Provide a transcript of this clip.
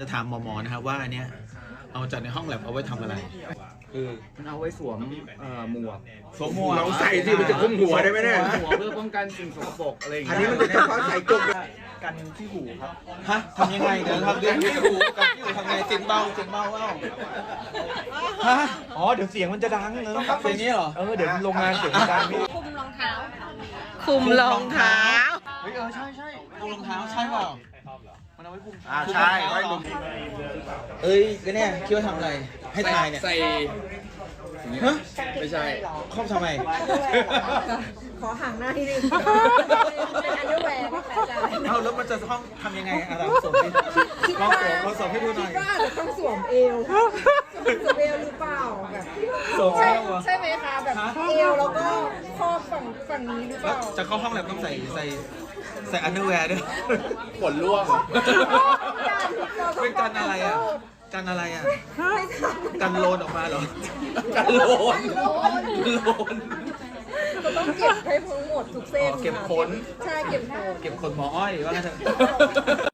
จะถามหมอหมอนะครับว่าอันเนี้ยเอาจากในห้องแลบเอาไว้ทำอะไร คือมันเอาไว้สวมเอ่อหมวกสวมหมวกลองใส่สิมันจะคลุมหัวได้ไหมเนี่ยหัวเพื่อป้องกันสิ่งสกปรกอะไรอย่างอันเงี้ยนี้มันจะเฉพาะใส่จุกกันที่หูครับ ฮะทำยังไงเดี๋ยวทำเรื่องที่หูกับที่หูทำไงเสียงเบาเสียงเบาเปล่าฮะอ๋อเดี๋ยวเสียงมันจะดังเลยต้องเสียงนี้เหรอ เออเดี๋ยวโรงงานเสียงมันดังนี่คุมรองเท้า คุมรองเท้า เฮ้ยเออใช่ใช่คุมรองเท้าใช่เปล่ามัน เอาไว้คุมอ่าใช่ไว้คุลุมมเอ้ยก็เนี่ยคิดว่าทำอะไร ให้ทายเนี่ยใส่ฮะไม่ใช่ ครอบทำไม ขอห่างหน้าที่นึงเป็นอันเดอร์แวร์ค่ะอาจารย์ เอาแล้วมันจะห้องทำยังไงอะเราสวมให้ลองสวมลองสวมให้ดูหน่อยก็อาจจะต้องสวมเอวสวมเอวหรือเปล่าแบบสวมใช่เอวเหรอใช่ไหมคะแบบเอวแล้วก็ครอบฝั่งฝั่งนี้หรือเปแล้วล่าจะเข้าห้องแลบต้องใส่ใส่ ใส่อันเดอร์แวร์ด้วย ขนล่วงเหรอเป็นกันอะไรอะ กันอะไรอะ กันโลนออกมาเหรอ กันโลนโลนโลนก็ต้องเก็บให้ทั้งหมดทุกเส้นอ๋อเก็บขนใช่เก็บขน เก็บขนหมออ้อยว่างั้นเถอะ